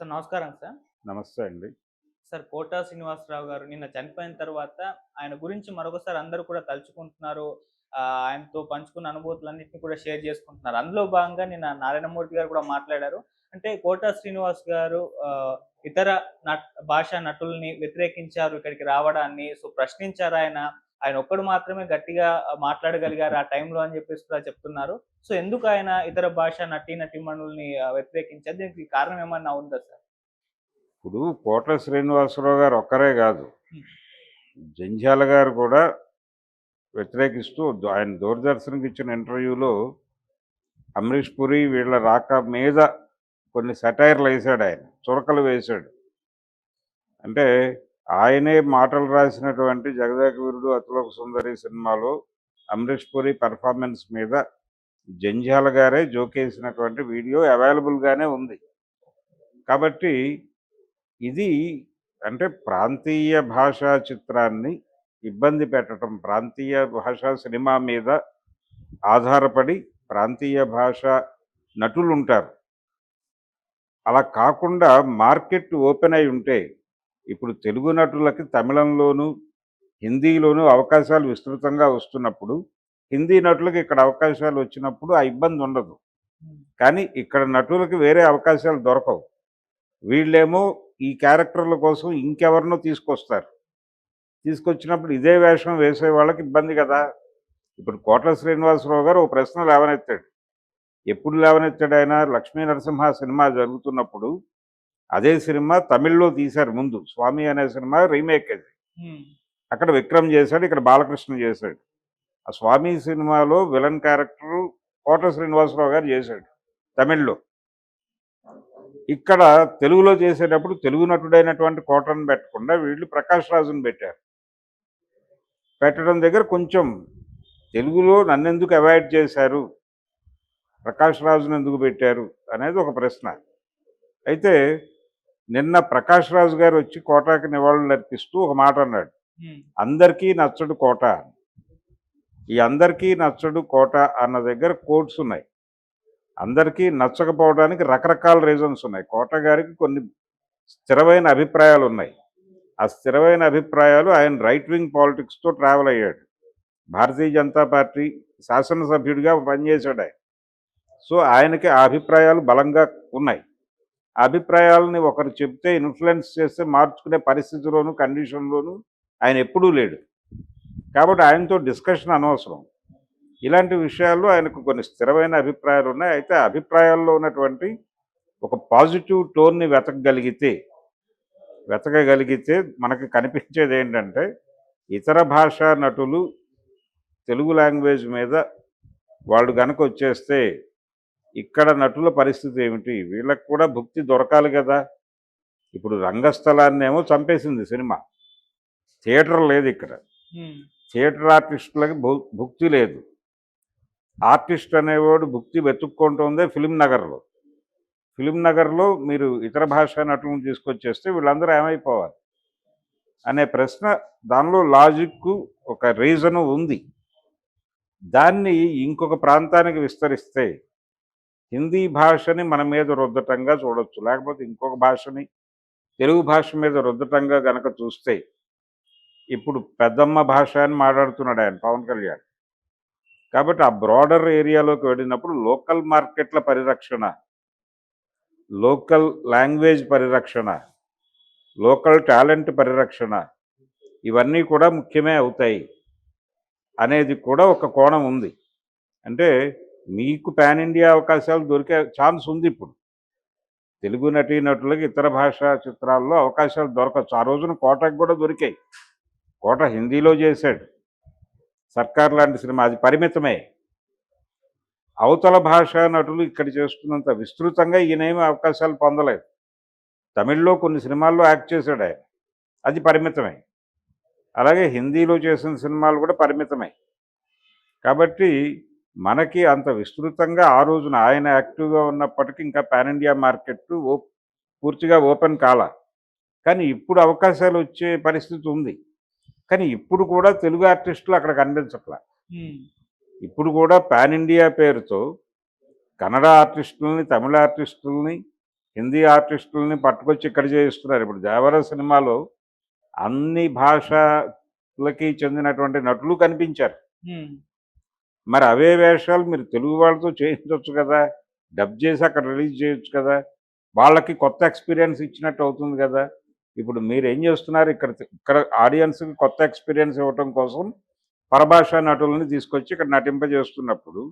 Sir నమస్కారం sir. నమస్తే అండి. సార్ కోటా శ్రీనివాసరావు గారు నిన్న చనిపోయిన తర్వాత ఆయన గురించి మరొకసారి అందరూ కూడా తలుచుకుంటున్నారు. ఆయనతో పంచుకున్న అనుభూతులన్నింటినీ కూడా షేర్ చేసుకుంటున్నారు. అందులో భాగంగా నిన్న నారాయణమూర్తి గారు కూడా మాట్లాడారు. అంటే కోటా శ్రీనివాస్ గారు ఇతర నట్ భాషా నటుల్ని వ్యతిరేకించారు ఇక్కడికి రావడాన్ని. సో ప్రశ్నించారు ఆయన. ఆయన ఒక్కడు మాత్రమే గట్టిగా మాట్లాడగలిగారు ఆ టైంలో అని చెప్పేసి కూడా చెప్తున్నారు. సో ఎందుకు ఆయన ఇతర భాష నటీ నటీమణుల్ని వ్యతిరేకించారు? దీనికి కారణం ఏమన్నా ఉందా సార్? ఇప్పుడు కోట్ల శ్రీనివాసరావు గారు ఒక్కరే కాదు. జంధ్యాల గారు కూడా వ్యతిరేకిస్తూ ఆయన దూరదర్శన్కి ఇచ్చిన ఇంటర్వ్యూలో అమరీష్ పురి వీళ్ళ రాక మీద కొన్ని సెటైర్లు వేశాడు ఆయన చురకలు వేశాడు అంటే ఆయనే మాటలు రాసినటువంటి జగదేక వీరుడు అతులోక సుందరి సినిమాలో అమరీష్ పురి పెర్ఫార్మెన్స్ మీద జంజాల గారే జోకేసినటువంటి వీడియో అవైలబుల్గానే ఉంది. కాబట్టి ఇది అంటే ప్రాంతీయ భాషా చిత్రాన్ని ఇబ్బంది పెట్టడం ప్రాంతీయ భాషా సినిమా మీద ఆధారపడి ప్రాంతీయ భాష నటులు ఉంటారు అలా కాకుండా మార్కెట్ ఓపెన్ అయి ఉంటే ఇప్పుడు తెలుగు నటులకి తమిళంలోను హిందీలోను అవకాశాలు విస్తృతంగా వస్తున్నప్పుడు హిందీ నటులకు ఇక్కడ అవకాశాలు వచ్చినప్పుడు ఆ ఇబ్బంది ఉండదు. కానీ ఇక్కడ నటులకు వేరే అవకాశాలు దొరకవు. వీళ్ళేమో ఈ క్యారెక్టర్ల కోసం ఇంకెవరినో తీసుకొస్తారు. తీసుకొచ్చినప్పుడు ఇదే వేషం వేసే వాళ్ళకి ఇబ్బంది కదా! ఇప్పుడు కోట్ల శ్రీనివాసరావు గారు ఓ ప్రశ్న లేవనెత్తాడు. ఎప్పుడు లేవనెత్తాడు ఆయన? లక్ష్మీ నరసింహ సినిమా జరుగుతున్నప్పుడు అదే సినిమా తమిళ్ళో తీశారు ముందు. స్వామి అనే సినిమా రీమేక్ అది. అక్కడ విక్రమ్ చేశాడు ఇక్కడ బాలకృష్ణ చేశాడు. ఆ స్వామి సినిమాలో విలన్ క్యారెక్టర్ కోట శ్రీనివాసరావు గారు చేశాడు తమిళ్ళో. ఇక్కడ తెలుగులో చేసేటప్పుడు తెలుగు నటుడైనటువంటి కోటను పెట్టకుండా వీళ్ళు ప్రకాష్ రాజుని పెట్టారు. పెట్టడం దగ్గర కొంచెం తెలుగులో నన్నెందుకు అవాయిడ్ చేశారు? ప్రకాష్ రాజును ఎందుకు పెట్టారు? అనేది ఒక ప్రశ్న. అయితే నిన్న ప్రకాష్ రాజు గారు వచ్చి కోటాకి నివాళులు అర్పిస్తూ ఒక మాట అన్నాడు. అందరికీ నచ్చడు కోట ఈ అందరికీ నచ్చడు కోట అన్న దగ్గర కోట్స్ ఉన్నాయి. అందరికీ నచ్చకపోవడానికి రకరకాల రీజన్స్ ఉన్నాయి. కోట గారికి కొన్ని స్థిరమైన అభిప్రాయాలు ఉన్నాయి. ఆ స్థిరమైన అభిప్రాయాలు ఆయన రైట్ వింగ్ పాలిటిక్స్తో ట్రావెల్ అయ్యాడు. భారతీయ జనతా పార్టీ శాసనసభ్యుడిగా పనిచేశాడు ఆయన. సో ఆయనకి ఆ అభిప్రాయాలు బలంగా ఉన్నాయి. అభిప్రాయాలని ఒకరు చెప్తే ఇన్ఫ్లుయెన్స్ చేస్తే మార్చుకునే పరిస్థితిలోను కండిషన్లోను ఆయన ఎప్పుడూ లేడు. కాబట్టి ఆయనతో డిస్కషన్ అనవసరం. ఇలాంటి విషయాల్లో ఆయనకు కొన్ని స్థిరమైన అభిప్రాయాలు ఉన్నాయి. అయితే అభిప్రాయాల్లో ఉన్నటువంటి ఒక పాజిటివ్ టోన్ని వెతకగలిగితే వెతకగలిగితే మనకి కనిపించేది ఏంటంటే ఇతర భాషా నటులు తెలుగు లాంగ్వేజ్ మీద వాళ్ళు కనుక వచ్చేస్తే ఇక్కడ నటుల పరిస్థితి ఏమిటి? వీళ్ళకి కూడా భుక్తి దొరకాలి కదా. ఇప్పుడు రంగస్థలాన్నేమో చంపేసింది సినిమా. థియేటర్ లేదు ఇక్కడ. థియేటర్ ఆర్టిస్టులకి భుక్తి లేదు. ఆర్టిస్ట్ అనేవాడు భుక్తి వెతుక్కుంటుందే ఫిలిం నగర్లో. ఫిలిం నగర్లో మీరు ఇతర భాషా నటులను తీసుకొచ్చేస్తే వీళ్ళందరూ ఏమైపోవాలి? అనే ప్రశ్న దానిలో లాజిక్ ఒక రీజను ఉంది. దాన్ని ఇంకొక ప్రాంతానికి విస్తరిస్తే హిందీ భాషని మన మీద రుద్దటంగా చూడొచ్చు. లేకపోతే ఇంకొక భాషని తెలుగు భాష మీద రుద్దటంగా గనక చూస్తే ఇప్పుడు పెద్దమ్మ భాష అని మాట్లాడుతున్నాడు ఆయన పవన్ కళ్యాణ్. కాబట్టి ఆ బ్రాడర్ ఏరియాలోకి వెళ్ళినప్పుడు లోకల్ మార్కెట్ల పరిరక్షణ లోకల్ లాంగ్వేజ్ పరిరక్షణ లోకల్ టాలెంట్ పరిరక్షణ ఇవన్నీ కూడా ముఖ్యమే అవుతాయి అనేది కూడా ఒక కోణం ఉంది. అంటే మీకు పాన్ ఇండియా అవకాశాలు దొరికే ఛాన్స్ ఉంది ఇప్పుడు. తెలుగు నటీనటులకి ఇతర భాషా చిత్రాల్లో అవకాశాలు దొరకచ్చు. ఆ రోజున కోటకు కూడా దొరికాయి. కోట హిందీలో చేశాడు. సర్కార్ లాంటి సినిమా. అది పరిమితమే. అవతల భాషా నటులు ఇక్కడ చేస్తున్నంత విస్తృతంగా ఈయనేమి అవకాశాలు పొందలేదు. తమిళ్ళో కొన్ని సినిమాల్లో యాక్ట్ చేశాడు ఆయన. అది పరిమితమే. అలాగే హిందీలో చేసిన సినిమాలు కూడా పరిమితమే. కాబట్టి మనకి అంత విస్తృతంగా ఆ రోజున ఆయన యాక్టివ్గా ఉన్నప్పటికీ ఇంకా పాన్ ఇండియా మార్కెట్ ఓ పూర్తిగా ఓపెన్ కాల. కానీ ఇప్పుడు అవకాశాలు వచ్చే పరిస్థితి ఉంది. కానీ ఇప్పుడు కూడా తెలుగు ఆర్టిస్టులు అక్కడ కనిపించట్లా. ఇప్పుడు కూడా పాన్ ఇండియా పేరుతో కన్నడ ఆర్టిస్టులని తమిళ ఆర్టిస్టులని హిందీ ఆర్టిస్టులని పట్టుకొచ్చి ఇక్కడ చేయిస్తున్నారు. ఇప్పుడు దేవర సినిమాలో అన్ని భాషలకి చెందినటువంటి నటులు కనిపించారు. మరి అవే వేషాలు మీరు తెలుగు వాళ్ళతో చేయించవచ్చు కదా. డబ్ చేసి అక్కడ రిలీజ్ చేయొచ్చు కదా. వాళ్ళకి కొత్త ఎక్స్పీరియన్స్ ఇచ్చినట్టు అవుతుంది కదా. ఇప్పుడు మీరు ఏం చేస్తున్నారు? ఇక్కడ ఇక్కడ ఆడియన్స్కి కొత్త ఎక్స్పీరియన్స్ ఇవ్వటం కోసం పరభాషా నటుల్ని తీసుకొచ్చి ఇక్కడ నటింపజేస్తున్నప్పుడు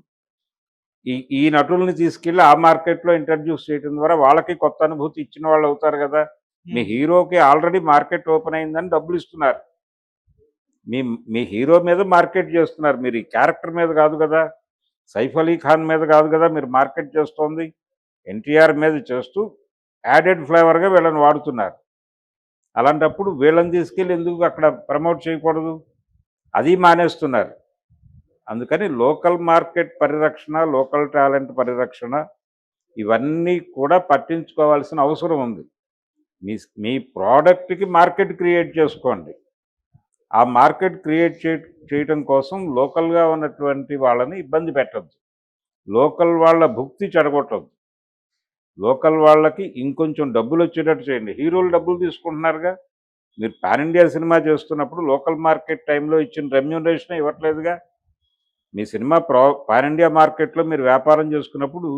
ఈ ఈ నటుల్ని తీసుకెళ్ళి ఆ మార్కెట్లో ఇంట్రడ్యూస్ చేయడం ద్వారా వాళ్ళకి కొత్త అనుభూతి ఇచ్చిన వాళ్ళు అవుతారు కదా. మీ హీరోకి ఆల్రెడీ మార్కెట్ ఓపెన్ అయిందని డబ్బులు ఇస్తున్నారు. మీ మీ హీరో మీద మార్కెట్ చేస్తున్నారు. మీరు ఈ క్యారెక్టర్ మీద కాదు కదా. సైఫ్ అలీ ఖాన్ మీద కాదు కదా మీరు మార్కెట్ చేస్తోంది. ఎన్టీఆర్ మీద చేస్తూ యాడెడ్ ఫ్లేవర్గా వీళ్ళని వాడుతున్నారు. అలాంటప్పుడు వీళ్ళని తీసుకెళ్ళి ఎందుకు అక్కడ ప్రమోట్ చేయకూడదు? అది మానేస్తున్నారు. అందుకని లోకల్ మార్కెట్ పరిరక్షణ లోకల్ టాలెంట్ పరిరక్షణ ఇవన్నీ కూడా పట్టించుకోవాల్సిన అవసరం ఉంది. మీ మీ ప్రోడక్ట్కి మార్కెట్ క్రియేట్ చేసుకోండి. ఆ మార్కెట్ క్రియేట్ చే చేయటం కోసం లోకల్గా ఉన్నటువంటి వాళ్ళని ఇబ్బంది పెట్టద్దు. లోకల్ వాళ్ళ భుక్తి చెడగొట్టద్దు. లోకల్ వాళ్ళకి ఇంకొంచెం డబ్బులు వచ్చేటట్టు చేయండి. హీరోలు డబ్బులు తీసుకుంటున్నారుగా. మీరు పాన్ ఇండియా సినిమా చేస్తున్నప్పుడు లోకల్ మార్కెట్ టైంలో ఇచ్చిన రెమ్యూనరేషన్ ఇవ్వట్లేదుగా. మీ సినిమా ప్రో పాన్ ఇండియా మార్కెట్లో మీరు వ్యాపారం చేసుకున్నప్పుడు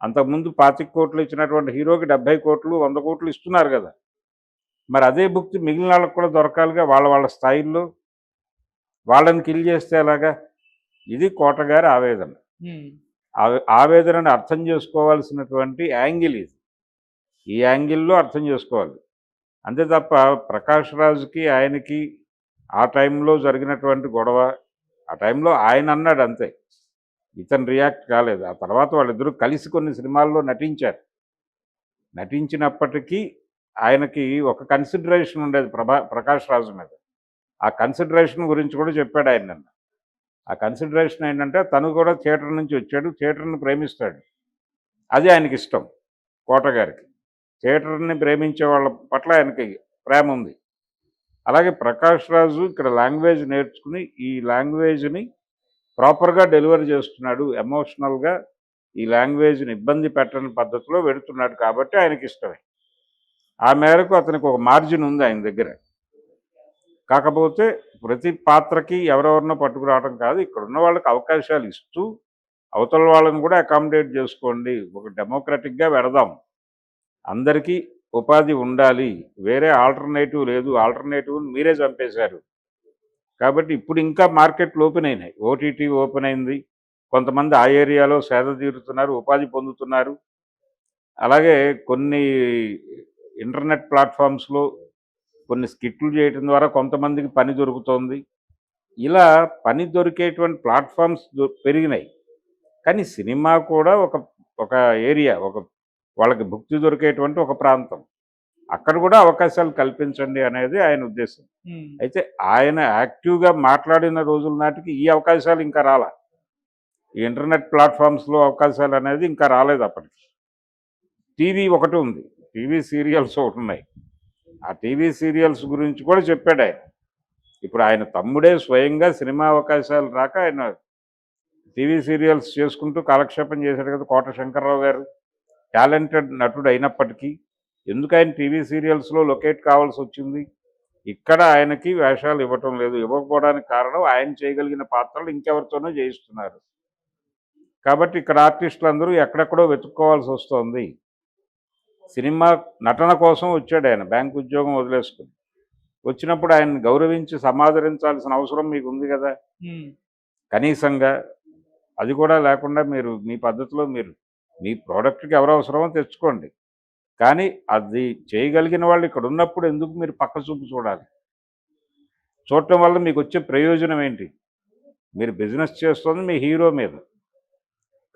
అంతకుముందు పాతిక కోట్లు ఇచ్చినటువంటి హీరోకి డెబ్బై కోట్లు వంద కోట్లు ఇస్తున్నారు కదా. మరి అదే భుక్తి మిగిలిన వాళ్ళకి కూడా దొరకాలిగా వాళ్ళ వాళ్ళ స్థాయిల్లో వాళ్ళని కిల్ చేస్తే ఎలాగా? ఇది కోటగారి ఆవేదన. ఆవేదనని అర్థం చేసుకోవాల్సినటువంటి యాంగిల్ ఇది. ఈ యాంగిల్లో అర్థం చేసుకోవాలి. అంతే తప్ప ప్రకాష్ రాజుకి ఆయనకి ఆ టైంలో జరిగినటువంటి గొడవ ఆ టైంలో ఆయన అన్నాడు అంతే. ఇతను రియాక్ట్ కాలేదు. ఆ తర్వాత వాళ్ళిద్దరూ కలిసి కొన్ని సినిమాల్లో నటించారు. నటించినప్పటికీ ఆయనకి ఒక కన్సిడరేషన్ ఉండేది ప్రభా ప్రకాష్ రాజు మీద. ఆ కన్సిడరేషన్ గురించి కూడా చెప్పాడు ఆయన నిన్న. ఆ కన్సిడరేషన్ ఏంటంటే తను కూడా థియేటర్ నుంచి వచ్చాడు థియేటర్ని ప్రేమిస్తాడు. అది ఆయనకి ఇష్టం కోటగారికి థియేటర్ని ప్రేమించే వాళ్ళ పట్ల ఆయనకి ప్రేమ ఉంది. అలాగే ప్రకాష్ రాజు ఇక్కడ లాంగ్వేజ్ నేర్చుకుని ఈ లాంగ్వేజ్ని ప్రాపర్గా డెలివరీ చేస్తున్నాడు. ఎమోషనల్గా ఈ లాంగ్వేజ్ని ఇబ్బంది పెట్టని పద్ధతిలో వెడుతున్నాడు కాబట్టి ఆయనకి ఇష్టమే. ఆ మేరకు అతనికి ఒక మార్జిన్ ఉంది ఆయన దగ్గర. కాకపోతే ప్రతి పాత్రకి ఎవరెవరినో పట్టుకురావడం కాదు ఇక్కడ ఉన్న వాళ్ళకి అవకాశాలు ఇస్తూ అవతల వాళ్ళని కూడా అకామిడేట్ చేసుకోండి. ఒక డెమోక్రటిక్గా పెడదాం. అందరికీ ఉపాధి ఉండాలి. వేరే ఆల్టర్నేటివ్ లేదు. ఆల్టర్నేటివ్ మీరే చంపేశారు. కాబట్టి ఇప్పుడు ఇంకా మార్కెట్లు ఓపెన్ అయినాయి. ఓటీటీ ఓపెన్ అయింది. కొంతమంది ఆ ఏరియాలో సేద తీరుతున్నారు ఉపాధి పొందుతున్నారు. అలాగే కొన్ని ఇంటర్నెట్ ప్లాట్ఫామ్స్లో కొన్ని స్కిట్లు చేయటం ద్వారా కొంతమందికి పని దొరుకుతోంది. ఇలా పని దొరికేటువంటి ప్లాట్ఫామ్స్ పెరిగినాయి. కానీ సినిమా కూడా ఒక ఒక ఏరియా ఒక వాళ్ళకి భుక్తి దొరికేటువంటి ఒక ప్రాంతం. అక్కడ కూడా అవకాశాలు కల్పించండి అనేది ఆయన ఉద్దేశం. అయితే ఆయన యాక్టివ్గా మాట్లాడిన రోజుల నాటికి ఈ అవకాశాలు ఇంకా రాలా. ఈ ఇంటర్నెట్ ప్లాట్ఫామ్స్లో అవకాశాలు అనేది ఇంకా రాలేదు అప్పటికి. టీవీ ఒకటి ఉంది. టీవీ సీరియల్స్ ఒకటి ఉన్నాయి. ఆ టీవీ సీరియల్స్ గురించి కూడా చెప్పాడు ఆయన. ఇప్పుడు ఆయన తమ్ముడే స్వయంగా సినిమా అవకాశాలు రాక ఆయన టీవీ సీరియల్స్ చేసుకుంటూ కాలక్షేపం చేశాడు కదా కోట శంకర్రావు గారు. టాలెంటెడ్ నటుడు అయినప్పటికీ ఎందుకు ఆయన టీవీ సీరియల్స్లో లొకేట్ కావాల్సి వచ్చింది? ఇక్కడ ఆయనకి వేషాలు ఇవ్వటం లేదు. ఇవ్వకపోవడానికి కారణం ఆయన చేయగలిగిన పాత్రలు ఇంకెవరితోనో చేయిస్తున్నారు. కాబట్టి ఇక్కడ ఆర్టిస్టులు అందరూ ఎక్కడెక్కడో వెతుక్కోవాల్సి వస్తుంది. సినిమా నటన కోసం వచ్చాడు ఆయన. బ్యాంక్ ఉద్యోగం వదిలేసుకుని. వచ్చినప్పుడు ఆయన్ని గౌరవించి సమాదరించాల్సిన అవసరం మీకు ఉంది కదా? కనీసంగా అది కూడా లేకుండా మీరు మీ పద్ధతిలో మీరు మీ ప్రోడక్ట్కి ఎవరు అవసరమో తెచ్చుకోండి. కానీ అది చేయగలిగిన వాళ్ళు ఇక్కడ ఉన్నప్పుడు ఎందుకు మీరు పక్క చూపు చూడాలి? చూడటం వల్ల మీకు వచ్చే ప్రయోజనం ఏంటి? మీరు బిజినెస్ చేస్తుంది మీ హీరో మీద.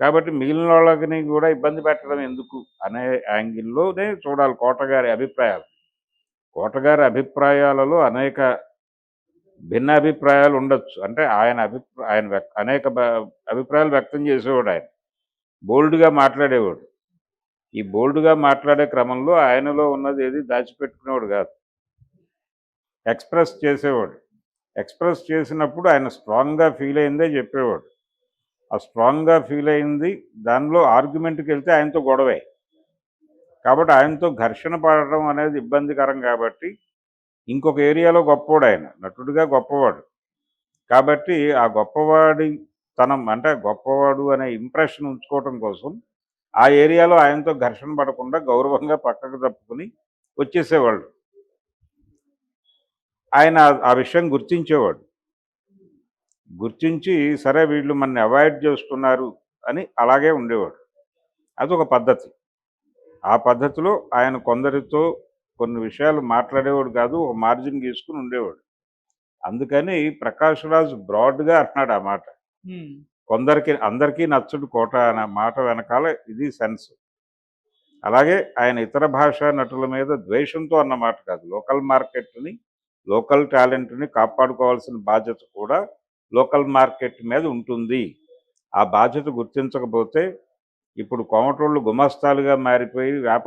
కాబట్టి మిగిలిన వాళ్ళకి కూడా ఇబ్బంది పెట్టడం ఎందుకు అనే యాంగిల్లోనే చూడాలి కోటగారి అభిప్రాయాలు. కోటగారి అభిప్రాయాలలో అనేక భిన్న అభిప్రాయాలు ఉండొచ్చు. అంటే ఆయన అభిప్రాయ ఆయన అనేక అభిప్రాయాలు వ్యక్తం చేసేవాడు ఆయన. బోల్డ్గా మాట్లాడేవాడు. ఈ బోల్డ్గా మాట్లాడే క్రమంలో ఆయనలో ఉన్నది ఏది దాచిపెట్టుకునేవాడు కాదు. ఎక్స్ప్రెస్ చేసేవాడు. ఎక్స్ప్రెస్ చేసినప్పుడు ఆయన స్ట్రాంగ్గా ఫీల్ అయిందే చెప్పేవాడు. స్ట్రాంగ్గా ఫీల్ అయింది. దానిలో ఆర్గ్యుమెంట్కి వెళ్తే ఆయనతో గొడవే. కాబట్టి ఆయనతో ఘర్షణ పడడం అనేది ఇబ్బందికరం కాబట్టి ఇంకొక ఏరియాలో గొప్పవాడు ఆయన. నటుడిగా గొప్పవాడు. కాబట్టి ఆ గొప్పవాడి తనం అంటే గొప్పవాడు అనే ఇంప్రెషన్ ఉంచుకోవటం కోసం ఆ ఏరియాలో ఆయనతో ఘర్షణ పడకుండా గౌరవంగా పక్కకు తప్పుకుని వచ్చేసేవాళ్ళు. ఆయన ఆ విషయం గుర్తించేవాడు. గుర్తించి సరే వీళ్ళు మన అవాయిడ్ చేస్తున్నారు అని అలాగే ఉండేవాడు. అదొక పద్ధతి. ఆ పద్ధతిలో ఆయన కొందరితో కొన్ని విషయాలు మాట్లాడేవాడు కాదు ఒక మార్జిన్ గీసుకుని ఉండేవాడు. అందుకని ప్రకాష్ రాజ్ బ్రాడ్గా అన్నాడు ఆ మాట. కొందరికి అందరికీ నచ్చుడు కోట అనే మాట వెనకాల ఇది సెన్స్. అలాగే ఆయన ఇతర భాషా నటుల మీద ద్వేషంతో అన్న మాట కాదు లోకల్ మార్కెట్ని లోకల్ టాలెంట్ని కాపాడుకోవాల్సిన బాధ్యత కూడా లోకల్ మార్కెట్ మీద ఉంటుంది. ఆ బాధ్యత గుర్తించకపోతే ఇప్పుడు కోమటోళ్ళు గుమస్తాలుగా మారిపోయి వ్యాపార